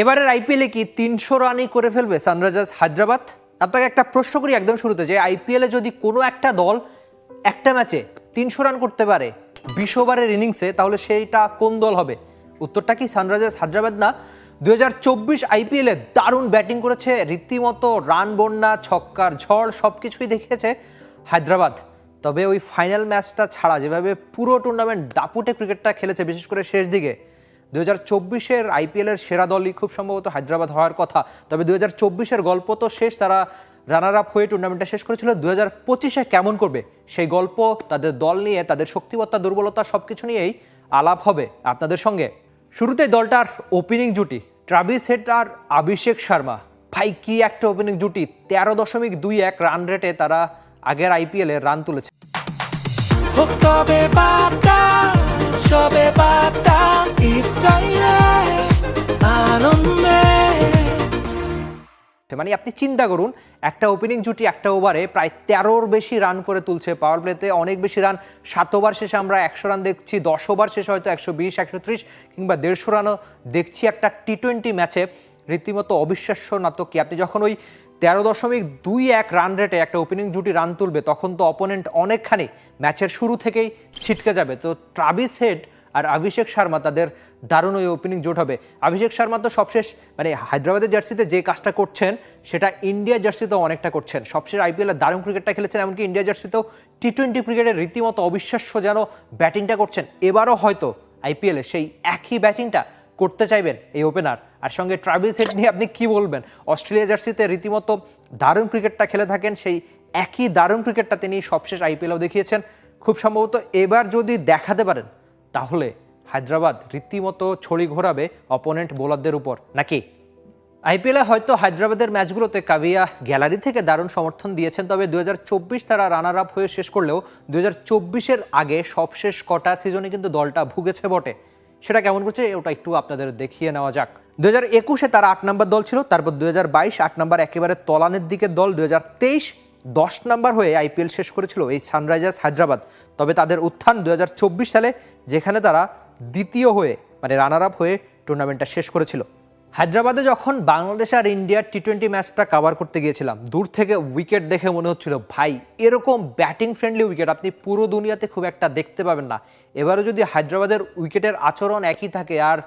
এবারের আইপিএলে কি তিনশো রানই করে ফেলবে সানরাইজার্স হায়দ্রাবাদ? আপনাকে একটা প্রশ্ন করি একদম শুরুতে, যে আইপিএলে যদি কোনো একটা দল একটা ম্যাচে তিনশো রান করতে পারে বিশ ওভারের ইনিংসে, তাহলে সেইটা কোন দল হবে? উত্তরটা কি সানরাইজার্স হায়দ্রাবাদ না? দু হাজার চব্বিশ আইপিএলে দারুণ ব্যাটিং করেছে, রীতিমতো রান, বন্যা, ছক্কার ঝড় সব কিছুই দেখিয়েছে হায়দ্রাবাদ। তবে ওই ফাইনাল ম্যাচটা ছাড়া, যেভাবে পুরো টুর্নামেন্ট দাপুটে ক্রিকেটটা খেলেছে, বিশেষ করে শেষ দিকে দু হাজার চব্বিশের আইপিএলের সেরা দলই খুব সম্ভবত হায়দ্রাবাদ হওয়ার কথা। তবে দু হাজার চব্বিশের গল্প তো শেষ, তারা রানার আপ হয়ে টুর্নামেন্টটা শেষ করেছিল। দু হাজার পঁচিশে কেমন করবে সেই গল্প, তাদের দল নিয়ে, তাদের শক্তিবত্তা দুর্বলতা সব কিছু নিয়েই আলাপ হবে আপনাদের সঙ্গে। শুরুতেই দলটার ওপেনিং জুটি ট্রাভিস হেড আর অভিষেক শর্মা ভাই, কি একটা ওপেনিং জুটি, তেরো দশমিক দুই এক রান রেটে তারা আগের আইপিএলে রান তুলেছে। মানে আপনি চিন্তা করুন, একটা ওপেনিং জুটি একটা ওভারে প্রায় তেরোর বেশি রান করে তুলছে পাওয়ার প্লেতে অনেক বেশি রান সাত ওভার শেষে আমরা একশো রান দেখছি, দশ ওভার শেষে হয়তো একশো বিশ, একশো ত্রিশ কিংবা দেড়শো রানও দেখছি একটা টি টোয়েন্টি ম্যাচে রীতিমতো অবিশ্বাস্য নাটক কি? আপনি যখন ওই তেরো দশমিক দুই এক রান রেটে একটা ওপেনিং জুটি রান তুলবে, তখন তো অপোনেন্ট অনেকখানি ম্যাচের শুরু থেকেই ছিটকে যাবে। তো ট্রাভিস হেড আর অভিষেক শর্মা তাদের দারুণ ওই ওপেনিং জোট হবে। অভিষেক শর্মা তো সবশেষ মানে হায়দ্রাবাদের জার্সিতে যে কাজটা করছেন, সেটা ইন্ডিয়া জার্সিতেও অনেকটা করছেন। সবশেষ আইপিএলে দারুণ ক্রিকেটটা খেলেছেন, এমনকি ইন্ডিয়া জার্সিতেও টি টোয়েন্টি ক্রিকেটের রীতিমতো অবিশ্বাস্য যেন ব্যাটিংটা করছেন। এবারও হয়তো আইপিএলে সেই একই ব্যাটিংটা করতে চাইবেন এই ওপেনার আর সঙ্গে ট্রাভিস হেড নিয়ে আপনি কি বলবেন? অস্ট্রেলিয়া জার্সিতে রীতিমতো দারুণ ক্রিকেটটা খেলে থাকেন, সেই একই দারুণ ক্রিকেটটা তিনি সবশেষ আইপিএলেও দেখিয়েছেন। খুব সম্ভবত এবার যদি দেখাতে পারেন তাহলে হায়দ্রাবাদ রীতিমতো ছড়ি ঘোরাবে অপোনেন্ট বোলারদের উপর, নাকি? আইপিএলে হয়তো হায়দ্রাবাদের ম্যাচগুলোতে কাভিয়া গ্যালারি থেকে দারুণ সমর্থন দিয়েছেন, তবে দু হাজার চব্বিশ তারা রানার আপ হয়ে শেষ করলেও দু হাজার আগে সবশেষ কটা সিজনে কিন্তু দলটা ভুগেছে বটে। সেটা কেমন করছে, ওটা একটু আপনাদের দেখিয়ে নেওয়া যাক। দু হাজার একুশে তারা আট নম্বর দল ছিল, তারপর দু হাজার বাইশ আট নম্বর একেবারে তলানের দিকে দল দু হাজার তেইশ দশ নম্বর হয়ে আইপিএল শেষ করেছিল এই সানরাইজার্স হায়দ্রাবাদ। তবে তাদের উত্থান দু হাজার চব্বিশ সালে, যেখানে তারা দ্বিতীয় হয়ে মানে রানার আপ হয়ে টুর্নামেন্টটা শেষ করেছিল। হায়দ্রাবাদে যখন বাংলাদেশ আর ইন্ডিয়ার টি টোয়েন্টি ম্যাচটা কভার করতে গিয়েছিলাম, দূর থেকে উইকেট দেখে মনে হচ্ছিল, ভাই, এরকম ব্যাটিং ফ্রেন্ডলি উইকেট আপনি পুরো দুনিয়াতে খুব একটা দেখতে পাবেন না। এবারও যদি হায়দ্রাবাদের উইকেটের আচরণ একই থাকে আর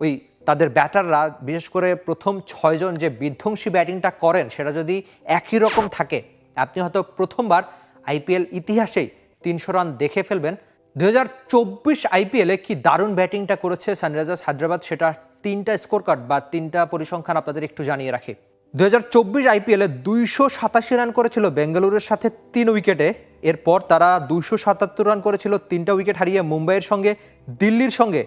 ওই তাদের ব্যাটাররা, বিশেষ করে প্রথম ছয়জন যে বিধ্বংসী ব্যাটিংটা করেন, সেটা যদি একই রকম থাকে আপনি হয়তো প্রথমবার আইপিএল ইতিহাসেই তিনশো রান দেখে ফেলবেন। দু হাজার চব্বিশ আইপিএলে কি দারুণ ব্যাটিংটা করেছে সানরাইজার্স হায়দ্রাবাদ? সেটা তিনটা স্কোর কার্ড বা তিনটা পরিসংখ্যান আপনাদের একটু জানিয়ে রাখি। দু হাজার চব্বিশ আইপিএলে দুইশো সাতাশি রান করেছিল বেঙ্গালুরুর সাথে তিন উইকেটে। এরপর তারা দুইশো সাতাত্তর রান করেছিল, তিনটা উইকেট হারিয়ে মুম্বাইয়ের সঙ্গে, দিল্লির সঙ্গে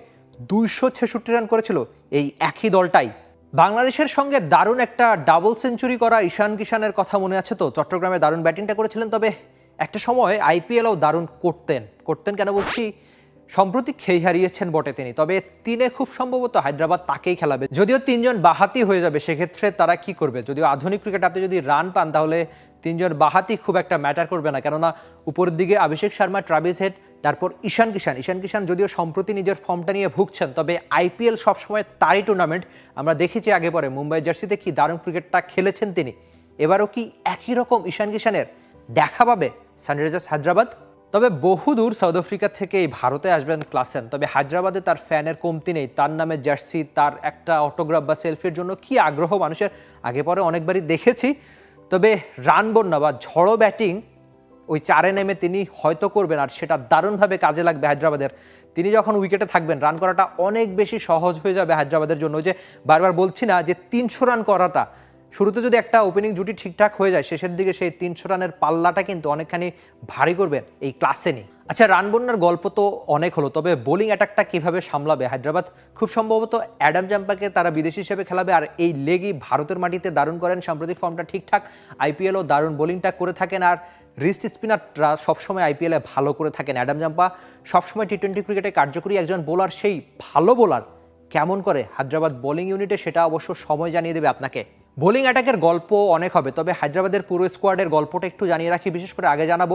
দুইশো ছেষট্টি রান করেছিল এই একই দলটাই। বাংলাদেশের সঙ্গে দারুণ একটা ডাবল সেঞ্চুরি করা ঈশান কিষানের কথা মনে আছে তো? চট্টগ্রামে দারুণ ব্যাটিংটা করেছিলেন, তবে একটা সময় আইপিএলও দারুণ করতেন। করতেন কেন বলছি? সম্প্রতি খেই হারিয়েছেন বটে তিনি, তবে তিনে খুব সম্ভবত হায়দ্রাবাদ তাকেই খেলাবে। যদিও তিনজন বাহাতি হয়ে যাবে, সেক্ষেত্রে তারা কি করবে? যদিও আধুনিক ক্রিকেট আপনি যদি রান পান, তাহলে তিনজন বাহাতি খুব একটা ম্যাটার করবে না। কেননা, উপরের দিকে অভিষেক শর্মা ট্রাভিস হেড তারপর ঈশান কিষান ঈশান কিষান যদিও সম্প্রতি নিজের ফর্মটা নিয়ে ভুগছেন, তবে আইপিএল সবসময় তারই টুর্নামেন্ট আমরা দেখেছি আগে পরে মুম্বাই জার্সিতে কি দারুণ ক্রিকেটটা খেলেছেন তিনি। এবারও কি একই রকম ঈশান কিষানের দেখা পাবে সানরাইজার্স হায়দ্রাবাদ? তবে বহুদূর সাউথ আফ্রিকা থেকে এই ভারতে আসবেন ক্লাসেন। তবে হায়দ্রাবাদে তার ফ্যানের কমতি নেই, তার নামে জার্সি, তার একটা অটোগ্রাফ বা সেলফির জন্য কি আগ্রহ মানুষের? আগে পরে অনেকবারই দেখেছি। তবে রান বন্যা বা ঝড়ো ব্যাটিং ওই চারে নেমে তিনি হয়তো করবেন আর সেটা দারুণভাবে কাজে লাগবে হায়দ্রাবাদের। তিনি যখন উইকেটে থাকবেন রান করাটা অনেক বেশি সহজ হয়ে যাবে হায়দ্রাবাদের জন্য। যে বারবার বলছি না যে তিনশো রান করাটা শুরুতে যদি একটা ওপেনিং জুটি ঠিকঠাক হয়ে যায়, শেষের দিকে সেই তিনশো রানের পাল্লাটা কিন্তু অনেকখানি ভারী করবেন এই ক্লাসে নেই আচ্ছা রান বন্যার গল্প তো অনেক হলো, তবে বোলিং অ্যাটাকটা কীভাবে সামলাবে? হায়দ্রাবাদ খুব সম্ভবত অ্যাডাম জাম্পাকে তারা বিদেশি হিসেবে খেলাবে, আর এই লেগই ভারতের মাটিতে দারুণ করেন। সাম্প্রতিক ফর্মটা ঠিকঠাক আইপিএলও দারুণ বোলিংটা করে থাকেন, আর রিস্ট স্পিনাররা সবসময় আইপিএলে ভালো করে থাকেন। অ্যাডাম জাম্পা সবসময় টি টোয়েন্টি ক্রিকেটে কার্যকরী একজন বোলার সেই ভালো বোলার কেমন করে হায়দ্রাবাদ বোলিং ইউনিটে সেটা অবশ্য সময় জানিয়ে দেবে আপনাকে। বোলিং অ্যাটাকের গল্প অনেক হবে, তবে হায়দ্রাবাদের পুরো স্কোয়াডের গল্পটা একটু জানিয়ে রাখি। বিশেষ করে আগে জানাব,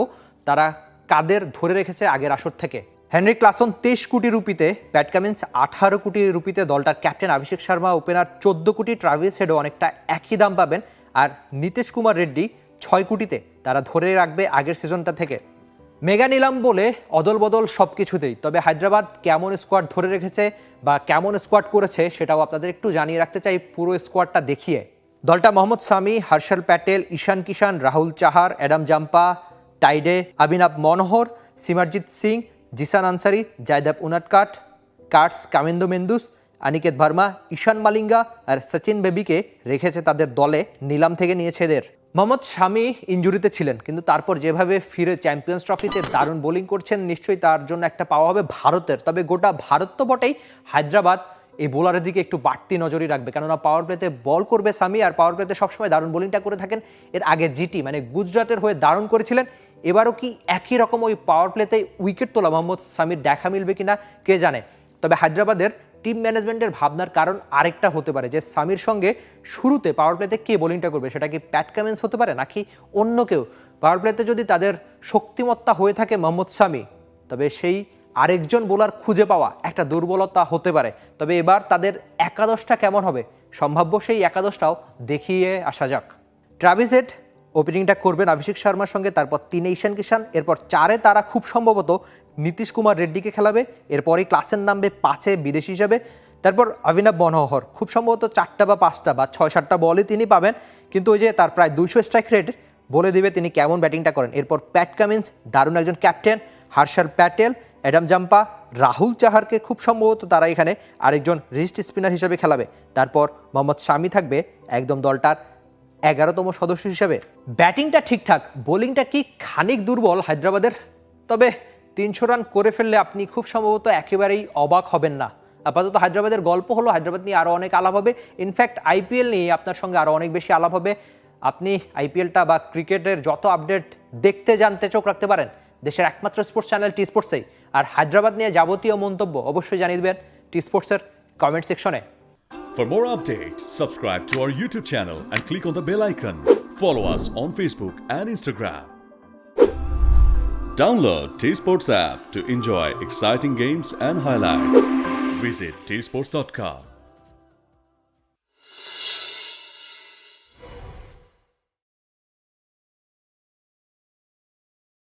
তারা কাদের ধরে রেখেছে আগের আসর থেকে। হেনরি ক্লাসন তেইশ কোটি রুপিতে প্যাট কামিন্স আঠারো কোটি রুপিতে দলটার ক্যাপ্টেন অভিষেক শর্মা, ওপেনার চোদ্দ কোটি ট্রাভিস হেডও অনেকটা একই দাম পাবেন। আর নীতিশ কুমার রেড্ডি ছয় কোটিতে তারা ধরে রাখবে আগের সিজনটা থেকে। মেগা নিলাম বলে অদল বদল সব কিছুতেই তবে হায়দ্রাবাদ কেমন স্কোয়াড ধরে রেখেছে বা কেমন স্কোয়াড করেছে সেটাও আপনাদের একটু জানিয়ে রাখতে চাই, পুরো স্কোয়াডটা দেখিয়ে। দলটা Mohammad Shami, Harshal Patel, Ishan Kishan, Rahul Chahar, Adam Zampa, Taide Abhinav Manohar, Simarjeet Singh, Zeeshan Ansari, Jaydev Unadkat Carse Kamindu Mendis Aniket Varma, Eshan Malinga আর সচিন বেবিকে রেখেছে তাদের দলে, নিলাম থেকে নিয়েছে এদের। মোহাম্মদ শামি ইঞ্জুরিতে ছিলেন, কিন্তু তারপর যেভাবে ফিরে চ্যাম্পিয়ন্স ট্রফিতে দারুণ বোলিং করছেন, নিশ্চয়ই তার জন্য একটা পাওয়া হবে ভারতের। তবে গোটা ভারত তো বটেই, হায়দ্রাবাদ এই বোলারের দিকে একটু বাড়তি নজরই রাখবে। কেননা পাওয়ার প্লেতে বল করবে সামি আর পাওয়ার প্লেতে সবসময় দারুণ বোলিংটা করে থাকেন। এর আগে জিটি মানে গুজরাটের হয়ে দারুণ করেছিলেন। এবারও কি একই রকম ওই পাওয়ার প্লেতে উইকেট তোলা? মোহাম্মদ সামির দেখা মিলবে কিনা কে জানে? তবে হায়দ্রাবাদের টিম ম্যানেজমেন্টের ভাবনার কারণ আরেকটা হতে পারে যে সামির সঙ্গে শুরুতে পাওয়ার প্লেতে কে বোলিংটা করবে? সেটা কি প্যাট কামেন্স হতে পারে নাকি অন্য কেউ? পাওয়ার প্লেতে যদি তাদের শক্তিমত্তা হয়ে থাকে মোহাম্মদ সামি, তবে সেই আরেকজন বোলার খুঁজে পাওয়া একটা দুর্বলতা হতে পারে। তবে এবার তাদের একাদশটা কেমন হবে? সম্ভাব্য সেই একাদশটাও দেখিয়ে আসা যাক। ট্রাভিসেট ওপেনিংটা করবেন অভিষেক শর্মার সঙ্গে, তারপর তিনে ঈশান কিষান এরপর চারে তারা খুব সম্ভবত নীতিশ কুমার রেড্ডিকে খেলাবে, এরপরই ক্লাসের নামবে পাঁচে বিদেশি হিসাবে। তারপর অভিনব বনহর খুব সম্ভবত চারটা বা পাঁচটা বা ছয় সাতটা বলই তিনি পাবেন, কিন্তু ওই যে তার প্রায় দুইশো স্ট্রাইক রেট বলে দিবে তিনি কেমন ব্যাটিংটা করেন। এরপর প্যাট কামিন্স, দারুণ একজন captain Harshal Patel Adam Zampa, Rahul চাহারকে খুব সম্ভবত তারা এখানে আরেকজন রিস্ট স্পিনার হিসেবে খেলাবে। তারপর মোহাম্মদ শামি থাকবে একদম দলটার এগারোতম সদস্য হিসেবে। ব্যাটিংটা ঠিকঠাক, বোলিংটা কি খানিক দুর্বল হায়দ্রাবাদের? তবে তিনশো রান করে ফেললে আপনি খুব সম্ভবত একেবারেই অবাক হবেন না। আপাতত হায়দ্রাবাদের গল্প হলো, হায়দ্রাবাদ নিয়ে আরও অনেক আলাপ হবে। ইনফ্যাক্ট আইপিএল নিয়ে আপনার সঙ্গে আরও অনেক বেশি আলাপ হবে। আপনি আইপিএলটা বা ক্রিকেটের যত আপডেট দেখতে, জানতে, চোখ রাখতে পারেন। দেশের একমাত্র স্পোর্টস চ্যানেল টি স্পোর্টসেই আর হায়দ্রাবাদ নিয়ে যাবতীয় মন্তব্য অবশ্যই জানিয়ে দেবেন টি স্পোর্টসের কমেন্ট সেকশনে For more updates, subscribe to our YouTube channel and click on the bell icon. Follow us on Facebook and Instagram. Download T Sports app to enjoy exciting games and highlights. Visit tsports.com.